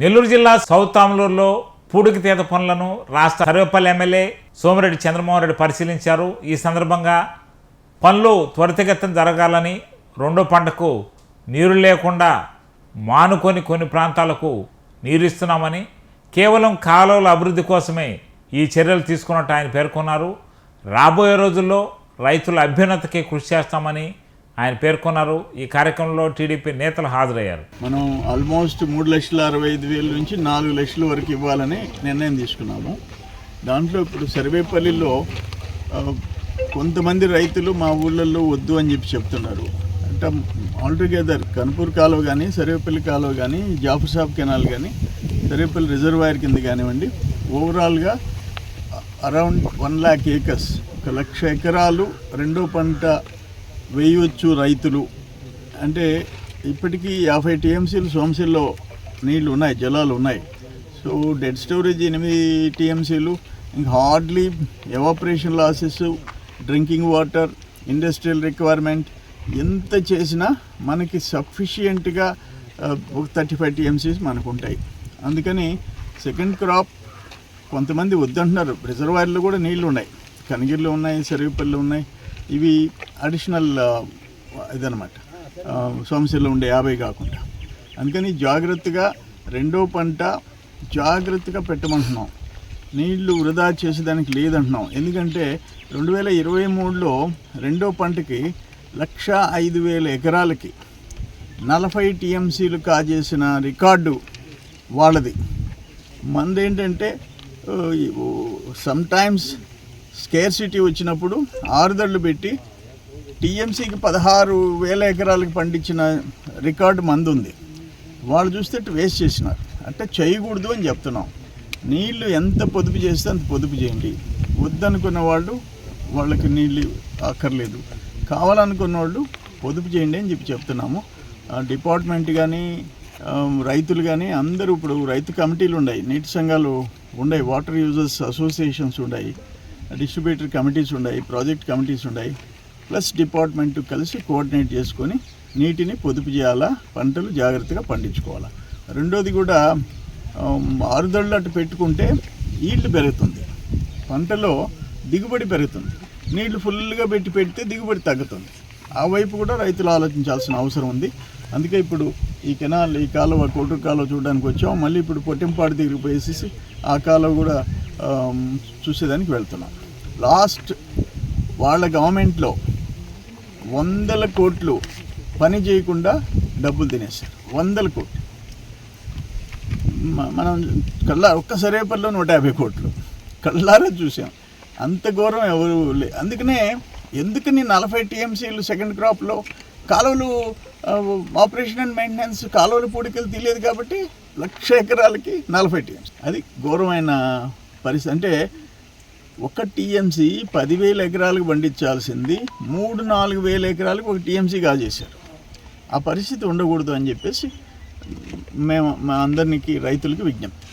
నెల్లూరు జిల్లా సౌత్ ఆమ్లూరులో పూడికి తీత పనులను రాష్ట్ర సర్వేపల్లి ఎమ్మెల్యే సోమిరెడ్డి చంద్రమోహన్ రెడ్డి పరిశీలించారు. ఈ సందర్భంగా పనులు త్వరితగతిన జరగాలని రెండో పంటకు నీరు లేకుండా మానుకొని కొన్ని ప్రాంతాలకు నీరు ఇస్తున్నామని కేవలం కాలువల అభివృద్ధి కోసమే ఈ చర్యలు తీసుకున్నట్టు ఆయన పేర్కొన్నారు. రాబోయే రోజుల్లో రైతుల అభ్యున్నతకి కృషి చేస్తామని ఆయన పేర్కొన్నారు. ఈ కార్యక్రమంలో టీడీపీ నేతలు హాజరయ్యారు. మనం ఆల్మోస్ట్ మూడు లక్షల అరవై ఐదు వేల నుంచి నాలుగు లక్షల వరకు ఇవ్వాలని నిర్ణయం తీసుకున్నాము. దాంట్లో ఇప్పుడు సర్వేపల్లిలో కొంతమంది రైతులు మా ఊళ్ళల్లో వద్దు అని చెప్పి చెప్తున్నారు. అంటే ఆల్టుగెదర్ కనుపూర్ కాలువ కానీ సర్వేపల్లి కాలువ కానీ జాఫర్ సాబ్ కెనాల్ కానీ సర్వేపల్లి రిజర్వాయర్ కింద కానివ్వండి ఓవరాల్గా అరౌండ్ వన్ ల్యాక్ ఏకర్స్ ఒక లక్ష ఎకరాలు రెండో పంట వేయవచ్చు రైతులు. అంటే ఇప్పటికీ యాభై టీఎంసీలు సోమశిల్లో నీళ్ళు ఉన్నాయి జలాలు ఉన్నాయి. సో డెడ్ స్టోరేజ్ ఎనిమిది టీఎంసీలు ఇంకా hardly evaporation losses drinking water industrial requirement ఎంత చేసినా మనకి సఫిషియెంట్గా ఒక థర్టీ ఫైవ్ టీఎంసీస్ మనకు ఉంటాయి అందుకని సెకండ్ క్రాప్ కొంతమంది వద్దంటున్నారు. రిజర్వాయర్లు కూడా నీళ్ళు ఉన్నాయి. కనిగిరిలో ఉన్నాయి సరివిపల్లి ఉన్నాయి. ఇవి అడిషనల్ ఇదనమాట సోమశిలో ఉండే యాభై కాకుండా. అందుకని జాగ్రత్తగా రెండో పంట జాగ్రత్తగా పెట్టమంటున్నాం. నీళ్ళు వృధా చేసేదానికి లేదంటున్నాం. ఎందుకంటే రెండు వేల ఇరవై మూడులో రెండో పంటకి లక్ష ఐదు వేల ఎకరాలకి నలభై టీఎంసీలు కాజేసిన రికార్డు వాళ్ళది. మందేంటంటే సమ్టైమ్స్ స్కేర్ సిటీ వచ్చినప్పుడు ఆరుదళ్ళు పెట్టి టీఎంసీకి పదహారు వేల ఎకరాలకు పండించిన రికార్డు మంది ఉంది వాళ్ళు చూస్తే వేస్ట్ చేసినారు. అంటే చేయకూడదు అని చెప్తున్నాం. నీళ్ళు ఎంత పొదుపు చేస్తే అంత పొదుపు చేయండి. వద్దనుకున్న వాళ్ళు వాళ్ళకి నీళ్ళు అక్కర్లేదు. కావాలనుకున్న వాళ్ళు పొదుపు చేయండి అని చెప్పి చెప్తున్నాము. డిపార్ట్మెంట్ కానీ రైతులు కానీ అందరూ ఇప్పుడు రైతు కమిటీలు ఉన్నాయి. నీటి సంఘాలు ఉన్నాయి. వాటర్ యూజర్స్ అసోసియేషన్స్ ఉన్నాయి. డిస్ట్రిబ్యూటర్ కమిటీస్ ఉన్నాయి ప్రాజెక్ట్ కమిటీస్ ఉన్నాయి. ప్లస్ డిపార్ట్మెంట్ కలిసి కోఆర్డినేట్ చేసుకొని నీటిని పొదుపు చేయాలా పంటలు జాగ్రత్తగా పండించుకోవాలా. రెండోది కూడా ఆరుదళ్ళు అటు పెట్టుకుంటే ఈల్డ్ పెరుగుతుంది. పంటలో దిగుబడి పెరుగుతుంది. నీళ్ళు ఫుల్గా పెట్టి పెడితే దిగుబడి తగ్గుతుంది. ఆ వైపు కూడా రైతులు ఆలోచించాల్సిన అవసరం ఉంది. అందుకే ఇప్పుడు ఈ కెనాల్ ఈ కాలువ కోటూరు కాలువ చూడడానికి వచ్చాం. మళ్ళీ ఇప్పుడు పొట్టింపాడు దగ్గరికి పోయేసేసి ఆ కాలువ కూడా చూసేదానికి వెళ్తున్నాం. లాస్ట్ వాళ్ళ గవర్నమెంట్లో వందల కోట్లు పని చేయకుండా డబ్బులు తినేశారు. వందల కోట్లు. మనం కళ్ళ ఒక్క సరేపల్లిలో నూట యాభై కోట్లు. కళ్ళారా చూసాం. అంత ఘోరం ఎవరు లే అందుకనే ఎందుకని నలభై టీఎంసీలు సెకండ్ క్రాప్లో కాలువలు ఆపరేషన్ అండ్ మెయింటెనెన్స్ కాలువలు పూడికలు తీయలేదు కాబట్టి లక్ష ఎకరాలకి నలభై టీఎంసీ. అది ఘోరమైన పరిస్థితి. అంటే ఒక టీఎంసీ పదివేల ఎకరాలకు పండించాల్సింది మూడు నాలుగు వేల ఎకరాలకు ఒక టీఎంసీ కాజేశారు ఆ పరిస్థితి ఉండకూడదు అని చెప్పేసి మేము మా అందరికి రైతులకి విజ్ఞప్తి.